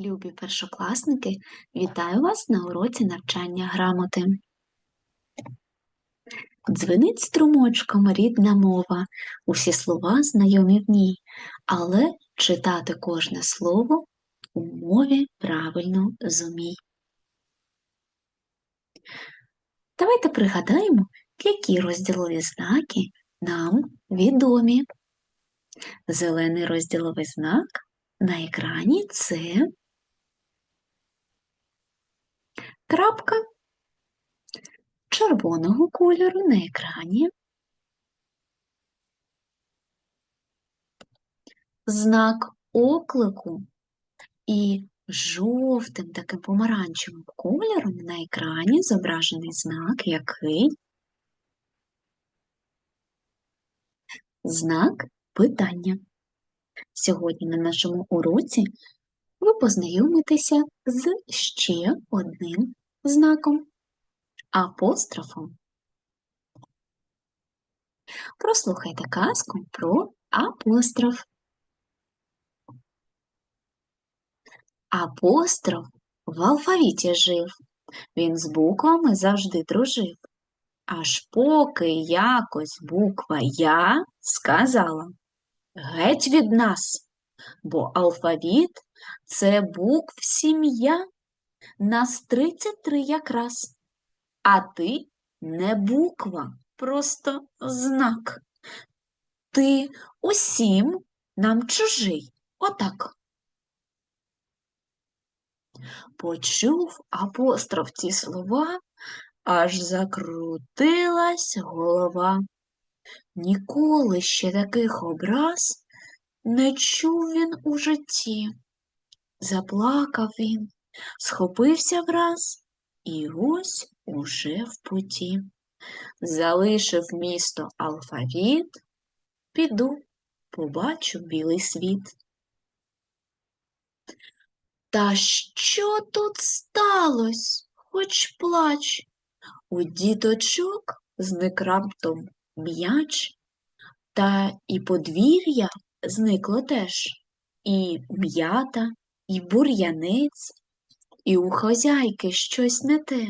Любі першокласники, вітаю вас на уроці навчання грамоти. Дзвенить струмочком рідна мова, усі слова знайомі в ній, але читати кожне слово у мові правильно зумій. Давайте пригадаємо, які розділові знаки нам відомі. Зелений розділовий знак на екрані це крапка червоного кольору на екрані. Знак оклику і жовтим таким помаранчевим кольором на екрані зображений знак, який знак питання. Сьогодні на нашому уроці ви познайомитеся з ще одним знаком апострофом. Прослухайте казку про апостроф. Апостроф в алфавіті жив, він з буквами завжди дружив. Аж поки якось буква Я сказала Геть від нас, бо алфавіт це букв сім'я, нас 33 якраз, а ти не буква, просто знак. Ти усім нам чужий, отак. Почув апостроф ці слова, аж закрутилась голова. Ніколи ще таких образ не чув він у житті. Заплакав він, схопився враз і ось уже в путі. Залишив місто алфавіт, піду, побачу білий світ. Та що тут сталось, хоч плач? У діточок зник раптом м'яч, та і подвір'я зникло теж, і м'ята, і бур'янець, і у хозяйки щось не те,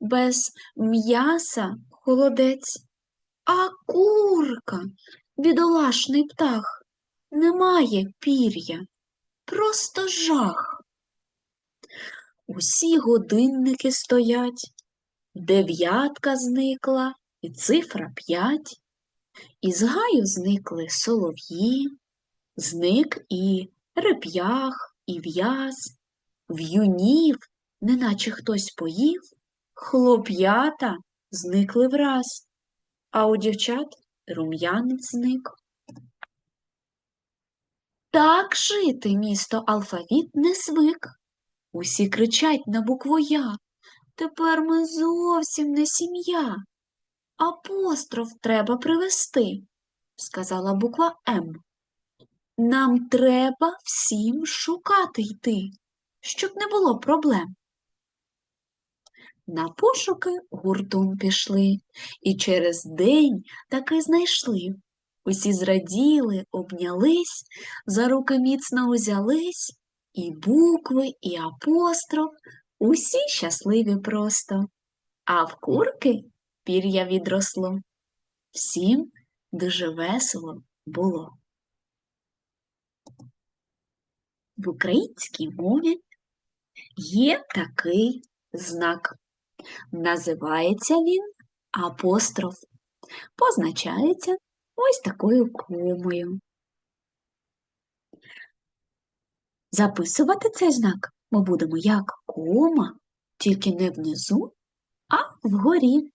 без м'яса холодець, а курка, бідолашний птах, немає пір'я, просто жах. Усі годинники стоять, дев'ятка зникла і цифра п'ять, із гаю зникли солов'ї, зник і реп'ях, і в'яз, в'юнів, неначе хтось поїв, хлоп'ята зникли враз, а у дівчат рум'янець зник. Так жити місто алфавіт не звик. Усі кричать на букву Я. Тепер ми зовсім не сім'я. Апостроф треба привести, сказала буква М. Нам треба всім шукати йти, щоб не було проблем. На пошуки гуртом пішли і через день таки знайшли. Усі зраділи, обнялись, за руки міцно узялись, і букви, і апостроф, усі щасливі просто, а в курки пір'я відросло. Всім дуже весело було. В українській мові є такий знак. Називається він апостроф. Позначається ось такою комою. Записувати цей знак ми будемо як кома, тільки не внизу, а вгорі.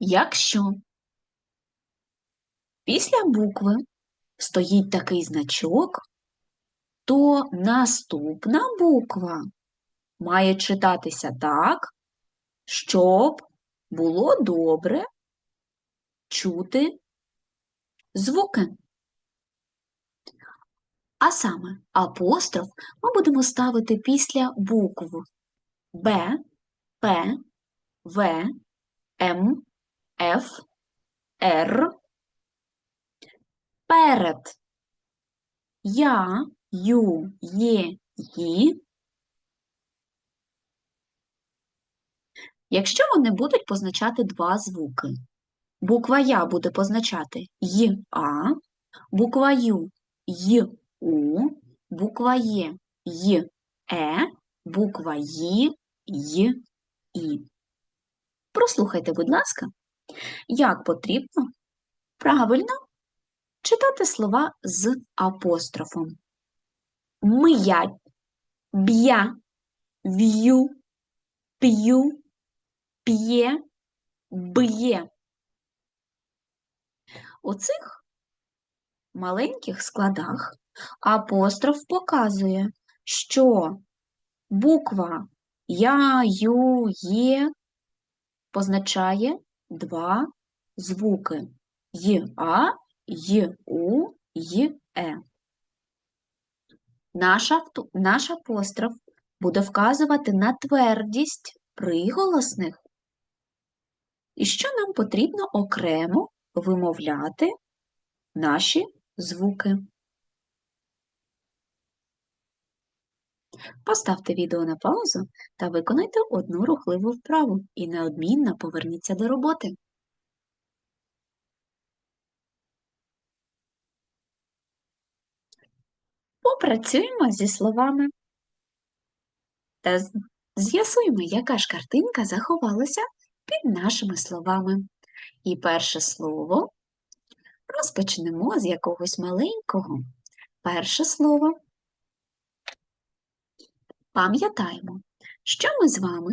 Якщо після букви стоїть такий значок, то наступна буква має читатися так, щоб було добре чути звуки. А саме апостроф ми будемо ставити після букв Б, П, В, М, Ф, Р. Перед. Я, ю, є, ї. Якщо вони будуть позначати два звуки, буква Я буде позначати й, а, буква Ю й, у, буква Є й, е, буква Ї й, і. Прослухайте, будь ласка, як потрібно? Правильно читати слова з апострофом. Миять, б'я, в'ю, п'ю, п'є, б'є. У цих маленьких складах апостроф показує, що буква Я, Ю, Є позначає два звуки Й, А, У, Й, Е. Наш, наш апостроф буде вказувати на твердість приголосних. І що нам потрібно окремо вимовляти наші звуки. Поставте відео на паузу та виконайте одну рухливу вправу і неодмінно поверніться до роботи. Попрацюємо зі словами та з'ясуємо, яка ж картинка заховалася під нашими словами. І перше слово розпочнемо з якогось маленького. Перше слово. Пам'ятаємо, що ми з вами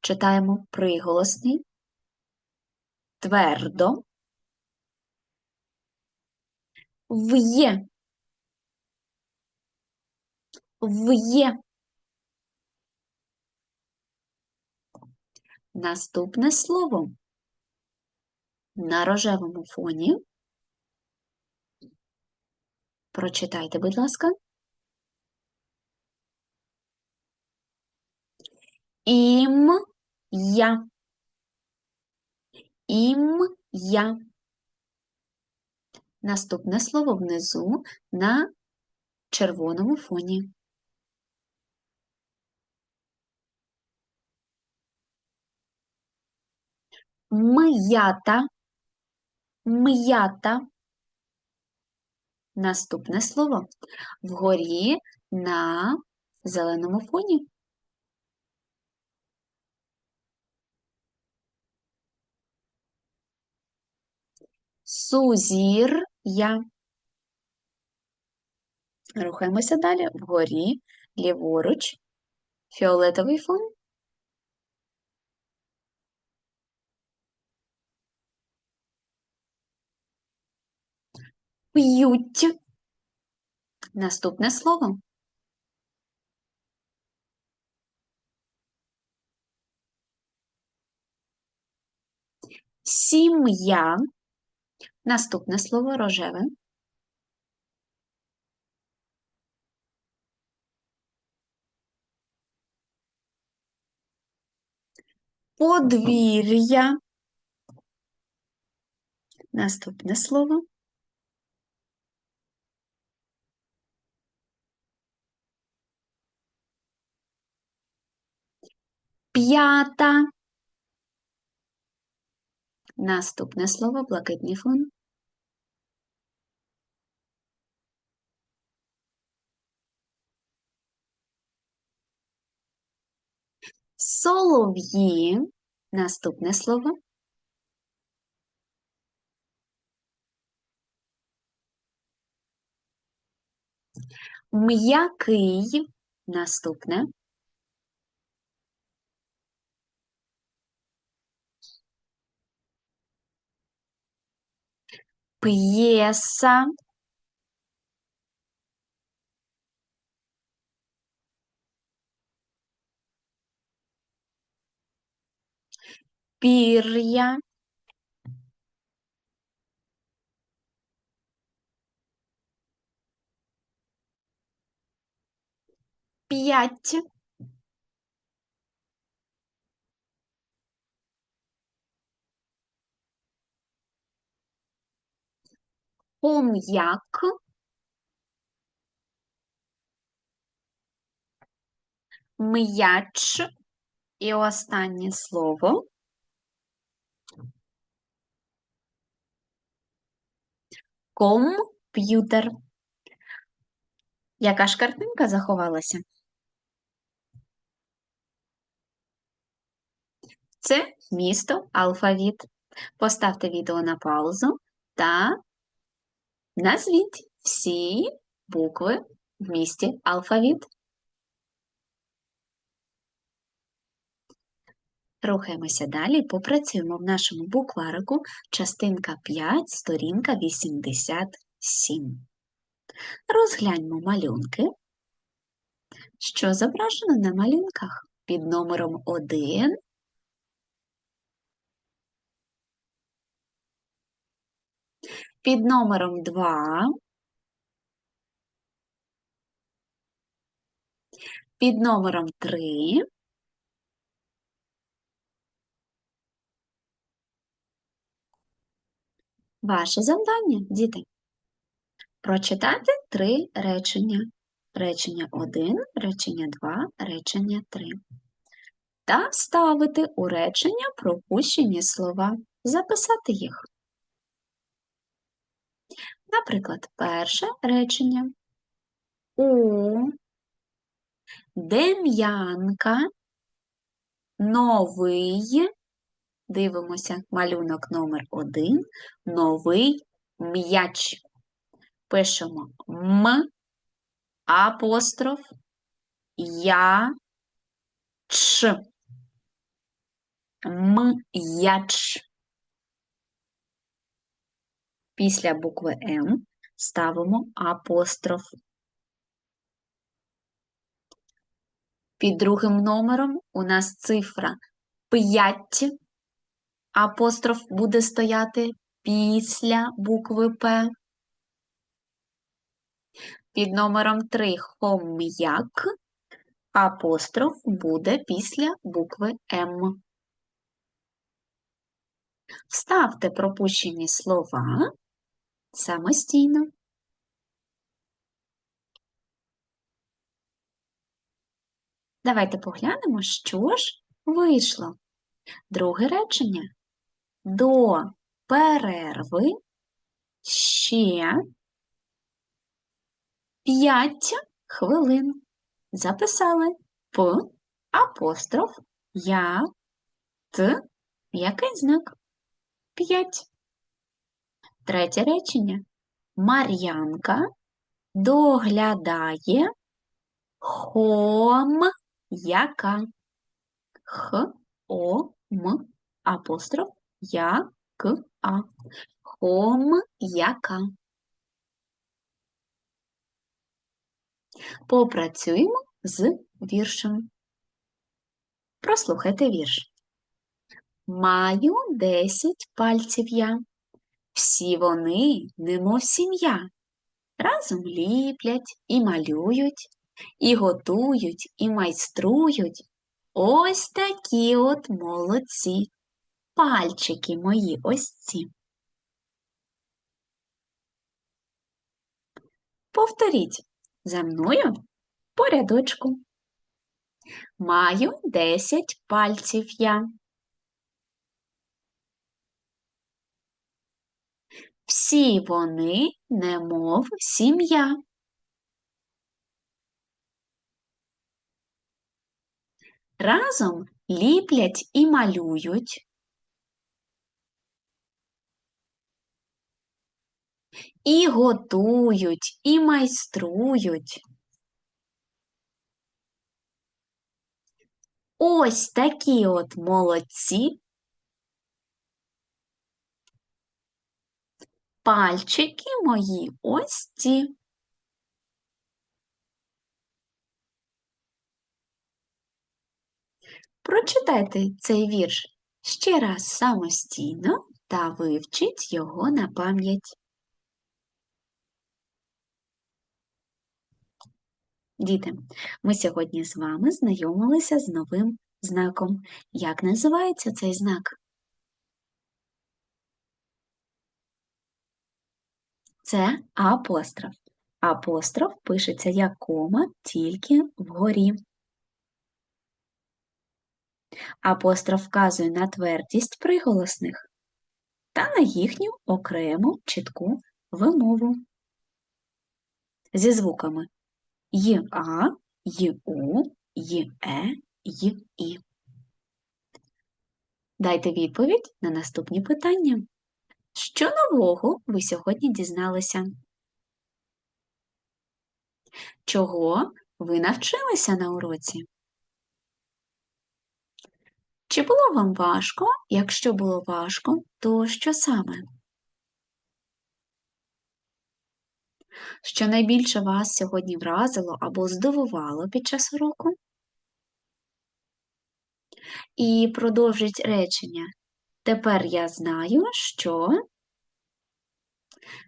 читаємо приголосний твердо, в'є, в'є. Наступне слово на рожевому фоні. Прочитайте, будь ласка. Ім я. Ім я. Наступне слово внизу на червоному фоні. М'ята, м'ята. Наступне слово вгорі на зеленому фоні. Сузір'я. Рухаємося далі вгорі, ліворуч, фіолетовий фон. П'ють. Наступне слово. Сім'я. Наступне слово рожеве. Подвір'я. Наступне слово. П'ята. Наступне слово блакитний фон. Солов'ї. Наступне слово. М'який. Наступне. П'єса. Пір'я. П'ять. Хом'як. м'яч. І останнє слово. Комп'ютер. Яка ж картинка заховалася? Це місто алфавіт. Поставте відео на паузу та назвіть всі букви в місті алфавіт. Рухаємося далі, попрацюємо в нашому букварику частинка 5, сторінка 87. Розгляньмо малюнки. Що зображено на малюнках? Під номером 1 під номером 2, під номером 3, Ваше завдання, діти. Прочитати три речення. Речення 1, речення 2, речення 3. Та вставити у речення пропущені слова. Записати їх. Наприклад, перше речення. У Дем'янка новий. Дивимося малюнок номер один. Новий м'яч. Пишемо М, апостроф, Я, Ч. М'яч. Після букви М ставимо апостроф. Під другим номером у нас цифра 5. Апостроф буде стояти після букви П. Під номером 3 хом'як. Апостроф буде після букви М. Вставте пропущені слова самостійно. Давайте поглянемо, що ж вийшло. Друге речення. До перерви ще 5 хвилин. Записали П, апостроф, Я, Т, який знак? 5. Третє речення. Мар'янка доглядає хом яка. Х, О, М, апостроф, Я, К, А. Хом яка. Попрацюємо з віршем. Прослухайте вірш. Маю десять пальців я. Всі вони, немов сім'я, разом ліплять і малюють, і готують, і майструють. Ось такі от молодці, пальчики мої ось ці. Повторіть за мною по рядочку. Маю десять пальців я. Всі вони, немов сім'я. Разом ліплять і малюють. І готують, і майструють. Ось такі от молодці. Пальчики мої ось ці. Прочитайте цей вірш ще раз самостійно та вивчіть його на пам'ять. Діти, ми сьогодні з вами знайомилися з новим знаком. Як називається цей знак? Це апостроф. Апостроф пишеться як кома тільки вгорі. Апостроф вказує на твердість приголосних та на їхню окрему чітку вимову. Зі звуками й-а, й-у, й-е. Дайте відповідь на наступні питання. Що нового ви сьогодні дізналися? Чого ви навчилися на уроці? Чи було вам важко? Якщо було важко, то що саме? Що найбільше вас сьогодні вразило або здивувало під час уроку? І продовжіть речення. Тепер я знаю, що.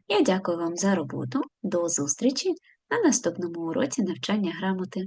Я дякую вам за роботу. До зустрічі на наступному уроці навчання грамоти.